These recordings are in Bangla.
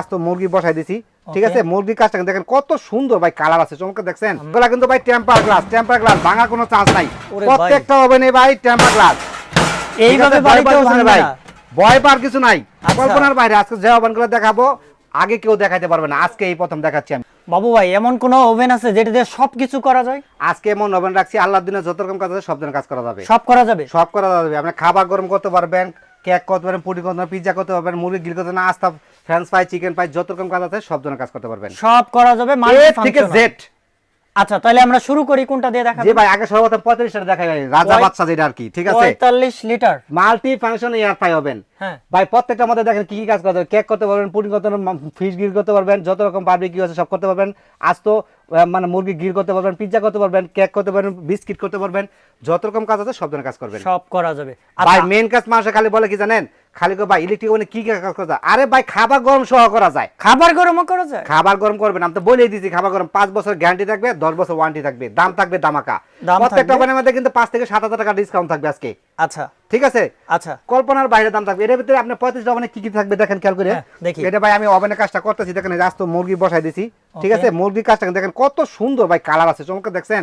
আজ তো মুরগি বসাই দিছি। ঠিক আছে? মুরগির কাজটা দেখেন কত সুন্দর ভাই কালার আছে চমৎকার দেখছেন? এগুলা কিন্তু ভাই টেম্পার গ্লাস টেম্পার গ্লাস ভাঙা কোনো চান্স নাই। প্রত্যেকটা ভাই টেম্পার গ্লাস এইভাবে ভাই। ভয় পাওয়ার কিছু নাই। আচ্ছা। কল্পনার বাইরে আজকে যে ওভেনগুলো দেখাবো আগে কেউ দেখাইতে পারবে না। আজকে এই প্রথম দেখাচ্ছি আমি। বাবু ভাই এমন কোন ওভেন আছে যেটা দিয়ে সবকিছু করা যায়? আজকে এমন ওভেন রাখছি আল্লাহর দিনে যত রকম কাজ আছে সব দিনের কাজ করা যাবে। সব করা যাবে? সব করা যাবে। আপনি খাবার গরম করতে পারবেন কেক করতে পারবেন পুডিং করতে পারবেন পিৎজা করতে পারবেন মুরগি গ্রিল করতে পারবেন আস্তা ফ্রেঞ্চ ফ্রাই চিকেন ফ্রাই যত রকম কাজ আছে সব ধরনের কাজ করতে পারবেন। সব করা যাবে মাল্টি থেকে জেড আচ্ছা তাহলে আমরা শুরু করি কোনটা দিয়ে যে জি ভাই আগে সর্বপ্রথম 35 লিটার দেখাই ভাই রাজা বাচ্চা যেটা আর কি ঠিক আছে? 45 litre. Multi function air fry হবেন হ্যাঁ। ভাই প্রত্যেকটা মধ্যে দেখেন কি কি কাজ করতে হবে কেক করতে পারবেন পুডিং করতে পারবেন ফিশ গ্রিল করতে পারবেন যত রকম বারবিকিউ আছে সব করতে পারবেন। আজ তো মানে মুরগি গ্রিল করতে পারবেন পিৎজা করতে পারবেন কেক করতে পারবেন বিস্কিট করতে পারবেন যত রকম কাজ আছে সব ধরনের কাজ করবেন। সব করা যাবে। ভাই আচ্ছা মেন কাজ মানুষে খালি বলে কি জানেন? খালি ভাই ইলেকট্রিক মানে কি কাজ করা যায়? আরে ভাই খাবার গরম সহ করা যায়। খাবার গরমও করা যায়? খাবার গরম করবেন আমি তো বলেই দিয়েছি খাবার গরম পাঁচ বছর গ্যারান্টি থাকবে দশ বছর ওয়ারেন্টি থাকবে দাম থাকবে দামাকা প্রত্যেকটা? ওভেনের মধ্যে কিন্তু পাঁচ থেকে সাত হাজার টাকা ডিসকাউন্ট থাকবে আজকে। আচ্ছা। ঠিক আছে? আচ্ছা। কল্পনার বাইরে দাম থাকবে। এর ভিতরে আপনার পঁয়ত্রিশ ওভেনে কি কি থাকবে দেখেন খেয়াল করে। হ্যাঁ, দেখি। এটা ভাই আমি ওভেনের কাজটা করতেছি দেখেন আজ তো মুরগি বসাই দিছি। ঠিক আছে মুরগির কাজটা দেখেন কত সুন্দর ভাই কালার আছে চমৎকার দেখছেন?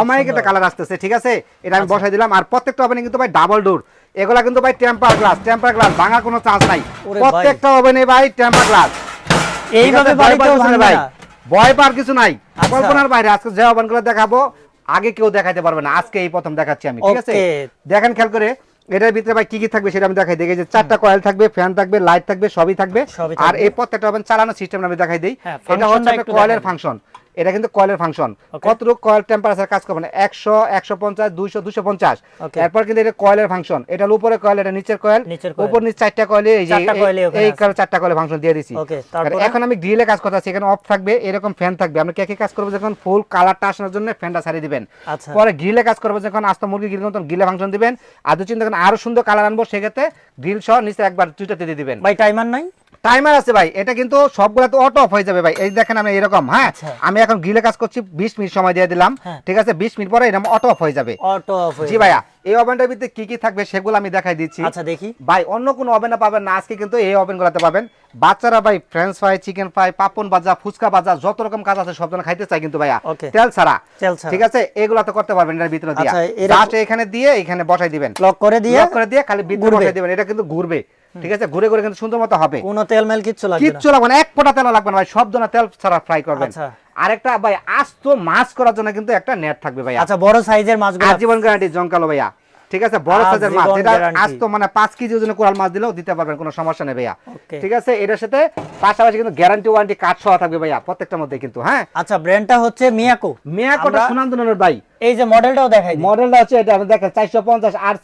অমায়িক একটা কালার আসতেছে ঠিক আছে? এটা আমি বসাই দিলাম। আর প্রত্যেকটা ওভেনে কিন্তু ভাই ডাবল ডোর এগুলা কিন্তু ভাই টেম্পার গ্লাস টেম্পার গ্লাস ভাঙার কোনো চান্স নাই। প্রত্যেকটা ওভেনে ভাই টেম্পার গ্লাস এইভাবে ভাই। ভয় পাওয়ার কিছু নাই। আচ্ছা। কল্পনার বাইরে আজকে যে ওভেনগুলো দেখাবো আগে কেউ দেখাইতে পারবে না। আজকে এই প্রথম দেখাচ্ছি আমি ঠিক আছে? দেখেন খেয়াল করে এটার ভিতরে ভাই কি কি থাকবে সেটা আমি দেখাই দিই। যে চারটা কয়েল থাকবে ফ্যান থাকবে লাইট থাকবে সবই থাকবে। আর। এই প্রত্যেকটা চালানো সিস্টেম আমি দেখাই দিই। হ্যাঁ, এটা হচ্ছে কয়েলের। ফাংশন এটা কিন্তু কয়েলের ফাংশন. কতটুকু কয়েল টেম্পারেচার কাজ করবে না? একশো একশো পঞ্চাশ দুইশো দুশো পঞ্চাশ। এরপর কিন্তু এটা কয়েলের ফাংশন এটা উপরে কয়েল এটা নিচের কয়েল। উপর নিচ চারটা কয়েলে এই যে এই-। কয়েলে চারটা কয়েলের ফাংশন দিয়ে দিছি? এখন আমি গ্রিলে কাজ করতেছি এখানে অফ থাকবে এরকম ফ্যান থাকবে। আমরা কে কে কাজ করব যখন ফুল কালারটা আসানোর জন্য ফ্যানটা ছাড়িয়ে দিবেন। আচ্ছা। পরে গ্রিলে কাজ করব যখন আস্তে মুরগি গ্রিল মতন গ্রিলে ফাংশন দিবেন। আর দু চিন্তা করেন আরও সুন্দর কালার আনব সেক্ষেত্রে গ্রিল সহ নিচে একবার দুইটাতে দিয়ে দিবেন। ভাই টাইমার নাই? টাইমার আছে ভাই এটা কিন্তু সবগুলা তো অটো অফ হয়ে যাবে ভাই। এই দেখেন আমি এরকম হ্যাঁ? আচ্ছা। আমি এখন গ্রিলে কাজ করছি বিশ মিনিট সময় দিয়ে দিলাম হ্যাঁ। ঠিক আছে? বিশ মিনিট পরে এরকম অটো অফ হয়ে যাবে। অটো অফ জি ভাইয়া এই ওভেনটার ভিতরে কি কি থাকবে সেগুলো আমি দেখাই দিচ্ছি। আচ্ছা দেখি। ভাই অন্য কোনো ওভেনে পাবেন না আজকে কিন্তু এই ওভেনগুলোতে পাবেন। বাচ্চারা ভাই ফ্রেঞ্চ ফ্রাই চিকেন ফ্রাই পাপন ভাজা ফুচকা ভাজা যত রকম কাজ আছে সব জন খাইতে চাই কিন্তু ভাইয়া। তেল ছাড়া। তেল ছাড়া। ঠিক আছে? এগুলো তো করতে পারবেন এর ভিতরে দিয়ে। আচ্ছা, এখানে দিয়ে এখানে বসাই দিবেন। লক করে দিয়ে লক করে দিয়ে খালি বিদ্যুৎ ঘুরবে। বসাই দিবেন। এটা কিন্তু ঘুরবে। ঠিক আছে? ঘুরে ঘুরে কিন্তু সুন্দর মতো হবে। কোনো তেল মেল কিচ্ছু লাগবে কিচ্ছু লাগবে না এক ফোঁটা তেল লাগবে না ভাই সব ধরনের তেল ছাড়া ফ্রাই করবেন। আচ্ছা। আরেকটা ভাই আস্ত মাছ করার জন্য কিন্তু একটা নেট থাকবে ভাইয়া। আচ্ছা বড় সাইজের মাছগুলো আজীবন গ্যারান্টি জঙ্কালো ভাইয়া। ঠিক আছে? বড় সাইজের মাছ এটা। আজ তো মানে পাঁচ কেজি ওজনে কোরাল মাছ দিলেও দিতে পারবেন কোনো সমস্যা নেই ভাইয়া। ঠিক আছে? এটার সাথে পাশাপাশি কিন্তু গ্যারান্টি ওয়ারেন্টি কার্ড সহ থাকবে ভাইয়া প্রত্যেকটার মধ্যে কিন্তু হ্যাঁ? আচ্ছা ব্র্যান্ডটা হচ্ছে মিয়াকো মেয়াকোটা সুনামদনের ভাই। এই যে মডেলটাও দেখাই। মডেলটা হচ্ছে এটা আপনি দেখেন চারশো পঞ্চাশ আর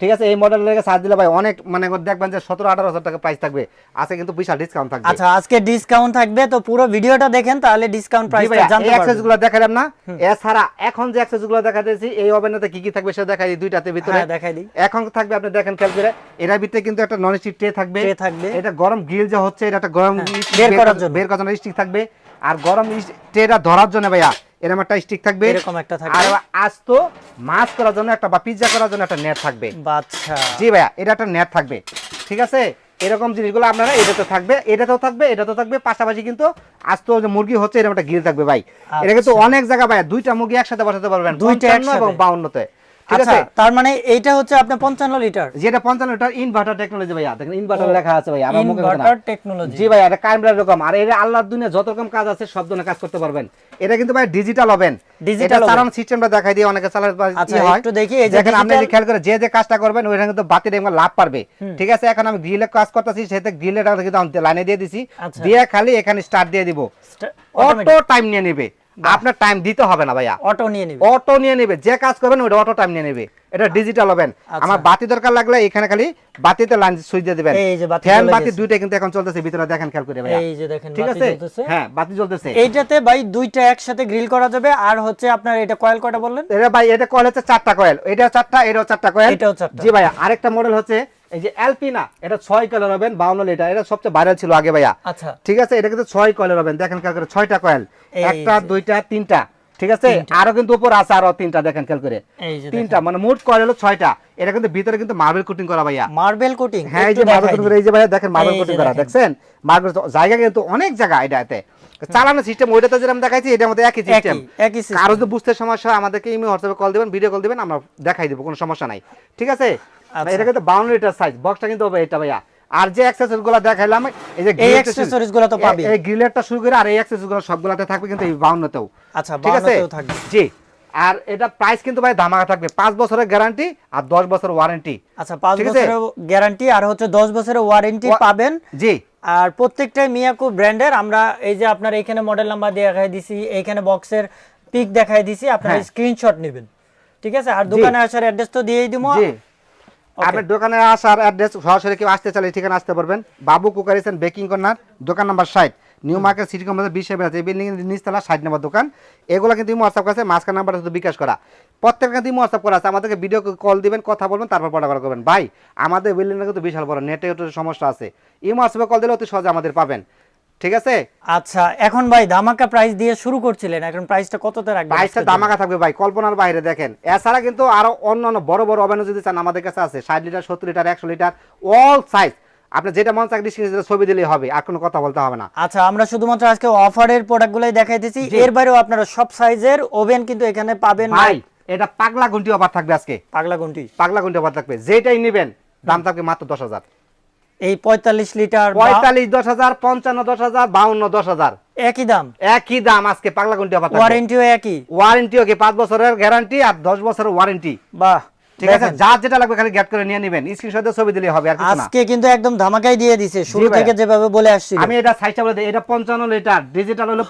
ঠিক আছে এই মডেল লেগে সার্চ দিলে ভাই অনেক মানে দেখবেন যে সতেরো আঠারো হাজার টাকা প্রাইস থাকবে। আছে কিন্তু বিশাল ডিসকাউন্ট থাকবে। আচ্ছা আজকে ডিসকাউন্ট থাকবে তো পুরো ভিডিওটা দেখেন তাহলে ডিসকাউন্ট ভাইয়া, জানতে পারবেন। গুলো দেখালাম না। এছাড়া এখন যে অ্যাক্সেসগুলো দেখাতেছি এই ওভেনেতে কি কি থাকবে সেটা দেখাই দিই দুইটাতে ভিতরে। হ্যাঁ দেখাই দিই। এখন থাকবে আপনি দেখেন খেয়াল করে এটার ভিতরে কিন্তু একটা নন স্টিক ট্রে থাকবে। Tray থাকবে। এটা গরম গ্রিল যে হচ্ছে এটা একটা গরম হ্যাঁ, বের করার জন্য। বের করার জন্য স্টিক থাকবে। আর গরম ট্রেটা ধরার জন্য ভাইয়া এরকম একটা স্টিক থাকবে। এরকম একটা থাকবে। আর আজ তো মাছ করার জন্য একটা বা পিৎজা করার জন্য একটা নেট থাকবে। আচ্ছা জি ভাইয়া এটা একটা নেট থাকবে। ঠিক আছে? এরকম জিনিসগুলো আপনারা এটাতে থাকবে এটাতেও থাকবে এটাতেও থাকবে। পাশাপাশি কিন্তু আজ তো যে মুরগি হচ্ছে এরকম একটা গ্রিল থাকবে ভাই। এটা কিন্তু আচ্ছা। অনেক জায়গা ভাই দুইটা মুরগি একসাথে বসাতে পারবেন দুইটা 55 একসাথে। এবং বাউন্নতে। ঠিক আচ্ছা আছে তার মানে এইটা হচ্ছে আপনার পঞ্চান্ন লিটার। যেটা পঞ্চান্ন লিটার ইনভার্টার টেকনোলজি ভাইয়া। দেখেন ইনভার্টার লেখা আছে ভাইয়া আমার মুখে ইনভার্টার টেকনোলজি জি এটা কারেন্টের রকম আর এটা আল্লাহর দুনিয়া যত রকম কাজ আছে সব ধরনের কাজ করতে পারবেন। এটা কিন্তু ভাই ডিজিটাল চালানোর সিস্টেমটা দেখাই দিয়ে অনেকে আচ্ছা, একটু দেখি, এই দেখেন আপনি খেয়াল করে যে যে কাজটা করবেন ওইটা কিন্তু বাতির একবার লাভ পারবে। ঠিক আছে? এখন আমি গ্রিলে কাজ করতেছি সেতে গ্রিলের কিন্তু লাইনে দিয়ে দিছি। আচ্ছা। দিয়ে খালি এখানে স্টার্ট দিয়ে দিব। অটো টাইম নিয়ে নেবে। আপনার টাইম দিতে হবে না ভাইয়া। অটো নিয়ে নিবে। অটো নিয়ে নেবে। যে কাজ করবেন ওটা অটো টাইম নিয়ে নেবে। এটা ডিজিটাল হবেন। আচ্ছা। আমার বাতি দরকার লাগলে এখানে খালি বাতিতে লাইন সুইচ দিয়ে দিবেন। এই যে বাতি ফ্যান বাতি দুইটা কিন্তু এখন চলতেছে ভিতরে দেখেন খেয়াল করে ভাইয়া। এই যে দেখেন ঠিক আছে? হ্যাঁ বাতি জ্বলতেছে। এইটাতে ভাই দুইটা একসাথে গ্রিল করা যাবে আর হচ্ছে আপনার এটা কয়েল কয়টা বললেন? এটা ভাই এটা কয়েল হচ্ছে চারটা কয়েল এটাও চারটা এটাও চারটা কয়েল এটাও চারটা। জি ভাইয়া আরেকটা মডেল হচ্ছে এই যে এলপিনা এটা ছয় কয়েল হবেন বাউন্ন লিটার এটা সবচেয়ে ভাইরাল ছিল আগে ভাইয়া। আচ্ছা। ঠিক আছে? এটা কিন্তু ছয় কয়েলের হবেন দেখেন খেয়াল করে ছয়টা কয়েল একটা দুইটা তিনটা ঠিক আছে? আরও কিন্তু উপর আছে আরও তিনটা দেখেন খেয়াল করে। তিনটা মানে মোট কয়েল হলো ছয়টা। এটা কিন্তু ভিতরে কিন্তু মার্বেল কোটিং করা ভাইয়া। মার্বেল কোটিং হ্যাঁ এই যে মার্বেল কোটিং করা এই যে ভাইয়া দেখেন মার্বেল কোটিং করা দেখেন। দেখছেন? মার্বেল জায়গা কিন্তু অনেক জায়গা এটাতে চালানো সিস্টেম ওইটাতে যেরকম দেখাইছি এটার মধ্যে একই সিস্টেম একই। কারও যদি বুঝতে সমস্যা হয় আমাদেরকে ইমেল হোয়াটসঅ্যাপে কল দিবেন ভিডিও কল দিবেন আমরা দেখাই দেবো কোনো সমস্যা নাই। ঠিক আছে? আচ্ছা। এটা কিন্তু বাউন্ন লিটার সাইজ বক্সটা কিন্তু হবে এটা ভাইয়া। আর যে অ্যাক্সেসরিজগুলো দেখাইলাম এই যে এই grill গুলো তো পাবি। এই গ্রিলেরটা শুরু করে আর এই অ্যাক্সেসরিজগুলো সবগুলাতে থাকবে কিন্তু এই বাউন্নতেও। আচ্ছা ঠিক আছে? 52 তেও থাকবে। জি। আর এটা প্রাইস কিন্তু ভাই ধামাকা থাকবে পাঁচ বছরের গ্যারান্টি আর দশ বছর ওয়ারেন্টি আচ্ছা পাঁচ বছরের গ্যারান্টি আর হচ্ছে দশ বছরের ওয়ারেন্টি পাবেন। জি। আর প্রত্যেকটাই মিয়াকো ব্র্যান্ডের। আমরা এই যে আপনার এখানে মডেল নাম্বার দেখাই দিছি এইখানে বক্সের পিক দেখাই দিছি আপনারা হ্যাঁ। স্ক্রিনশট নেবেন। ঠিক আছে? আর দোকানে আসার অ্যাড্রেস তো দিয়েই দিবো জি। আপনার দোকানে আসার অ্যাড্রেস সরাসরি কেউ আসতে চাইলে ঠিকানা আসতে পারবেন। Babu cookeries and baking corner দোকান নাম্বার ষাট নিউ মার্কেট সিটি কমপ্লেক্স বিশ এই বিল্ডিং নিচতলা ষাট নম্বর দোকান। এগুলো কিন্তু হোয়াটসঅ্যাপ কাছে মাঝখান নাম্বার বিকাশ করা। প্রত্যেকটা কিন্তু হোয়াটসঅ্যাপ করা আছে। আমাদেরকে ভিডিও কল দিবেন কথা বলবেন তারপর পড়া করা করবেন। ভাই আমাদের বিল্ডিংটা কিন্তু বিশাল বড় নেটে সমস্যা আছে। এই হোয়াটসঅ্যাপে কল দিলে অতি সহজে আমাদের পাবেন। ঠিক আছে? আচ্ছা এখন ভাই ধামাকা প্রাইস দিয়ে শুরু করছিলেন এখন প্রাইসটা কততে রাখবেন? প্রাইসটা? দামাকা থাকবে ভাই কল্পনার বাইরে দেখেন। এছাড়া কিন্তু আরও অন্যান্য বড় বড় ওভেনও যদি চান আমাদের কাছে আছে ষাট লিটার সত্তর লিটার একশো লিটার অল সাইজ আপনি যেটা মন চাকরি সেটা ছবি দিলেই হবে আর কোনো কথা বলতে হবে না। আচ্ছা আমরা শুধুমাত্র আজকে অফারের প্রোডাক্টগুলোই দেখাইতেছি। এর বাইরেও আপনারা সব সাইজের ওভেন কিন্তু এখানে পাবেন ভাই। এটা পাগলা ঘন্টি অফার থাকবে আজকে। পাগলা গুন্টি? পাগলা ঘন্টি অফার থাকবে। যেটাই নেবেন দাম থাকবে মাত্র দশ হাজার। এই পঁয়তাল্লিশ লিটার পঁয়তাল্লিশ দশ হাজার পঞ্চান্ন দশ হাজার বাউন্ন দশ হাজার। একই দাম? একই দাম আজকে পাগলা ঘন্টি অফার ওয়ারেন্টিও একই? ওয়ারেন্টি ওকে পাঁচ বছরের গ্যারান্টি আর দশ বছরের ওয়ারেন্টি বাহ। ঠিক আছে? যার যেটা লাগবে খালি গ্যাট করে নিয়ে নেবেন। স্ক্রিনশটে ছবি দিলেই হবে আর কিছু না। আজকে কিন্তু একদম ধামাকাই দিয়ে দিছে শুরু থেকে যেভাবে বলে আসছিল। আমি এটা সাইজটা বলে দিই এটা পঞ্চান্ন লিটার ডিজিটাল হলো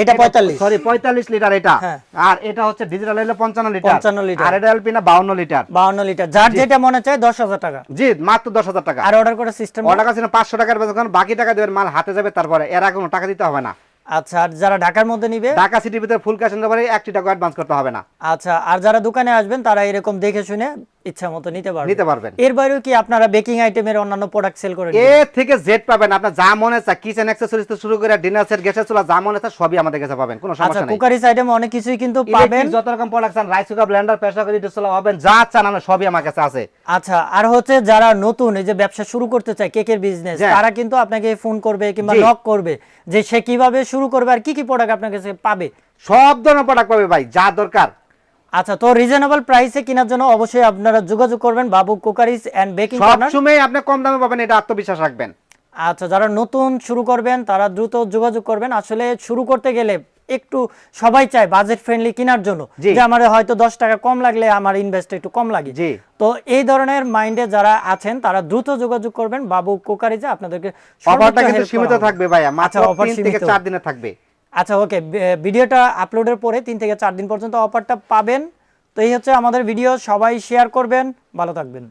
এটা 45 সরি পঁয়তাল্লিশ লিটার এটা। হ্যাঁ। আর এটা হচ্ছে ডিজিটাল হলো পঞ্চান্ন লিটার 55 লিটার। আর এটা এলপি না বাউন্ন লিটার বাউন্ন লিটার যার যেটা মনে চায় দশ হাজার টাকা। জি মাত্র দশ হাজার টাকা। আর অর্ডার করার সিস্টেম অর্ডার কাছে পাঁচশো টাকার বেতন বাকি টাকা দেবেন মাল হাতে যাবে তারপরে এর আগে কোনো টাকা দিতে হবে না। আচ্ছা আর যারা ঢাকার মধ্যে নিবে? ঢাকা সিটির ভিতরে ফুল ক্যাশ অন ডেলিভারি একটি টাকা অ্যাডভান্স করতে হবে না। আচ্ছা আর যারা দোকানে আসবেন তারা এরকম দেখে শুনে ইচ্ছা মতো নিতে পারবেন। নিতে পারবেন। এর বাইরেও কি আপনারা বেকিং আইটেমের অন্যান্য প্রোডাক্ট সেল করেন? এ থেকে জেড পাবেন। আপনার যা মনে চায় কিচেন অ্যাক্সেসরিজ থেকে শুরু করে ডিনার সেট গ্যাসের চুলা যা মনে চায় সবই আমাদের কাছে পাবেন। কোনো আচ্ছা সমস্যা নেই। কুকারিস আইটেম অনেক কিছুই কিন্তু পাবেন। যত রকম rice cooker blender pressure cooker যা চান আমরা সবই আমার কাছে আছে। আচ্ছা আর হচ্ছে যারা নতুন এই যে ব্যবসা শুরু করতে চায় কেকের বিজনেস। তারা কিন্তু আপনাকে ফোন করবে কিংবা। নক করবে যে সে কীভাবে শুরু করবে আর কি কি প্রোডাক্ট আপনার কাছে পাবে? সব ধরনের প্রোডাক্ট পাবে ভাই যা দরকার। আচ্ছা তো রিজনেবল প্রাইসে কেনার জন্য অবশ্যই আপনারা যোগাযোগ করবেন বাবু কুকারিস এন্ড বেকিং কর্নার সময় আপনি কম দামে পাবেন এটা আত্মবিশ্বাস রাখবেন। আচ্ছা যারা নতুন শুরু করবেন তারা দ্রুত যোগাযোগ করবেন। আসলে শুরু করতে গেলে একটু সবাই চায় বাজেট ফ্রেন্ডলি কেনার জন্য। যে আমার হয়তো দশ টাকা কম লাগলে আমার ইনভেস্ট একটু কম লাগে। জি। তো এই ধরনের মাইন্ডে যারা আছেন তারা দ্রুত যোগাযোগ করবেন। বাবু কোকারিজে আপনাদেরকে অফারটা কিন্তু সীমিত থাকবে ভাইয়া মাত্র আচ্ছা অফার তিন থেকে সীমিত। চার দিনে থাকবে। আচ্ছা ওকে ভিডিওটা আপলোডের পরে তিন থেকে চার দিন পর্যন্ত অফারটা পাবেন। তো এই হচ্ছে আমাদের ভিডিও সবাই শেয়ার করবেন। ভালো থাকবেন।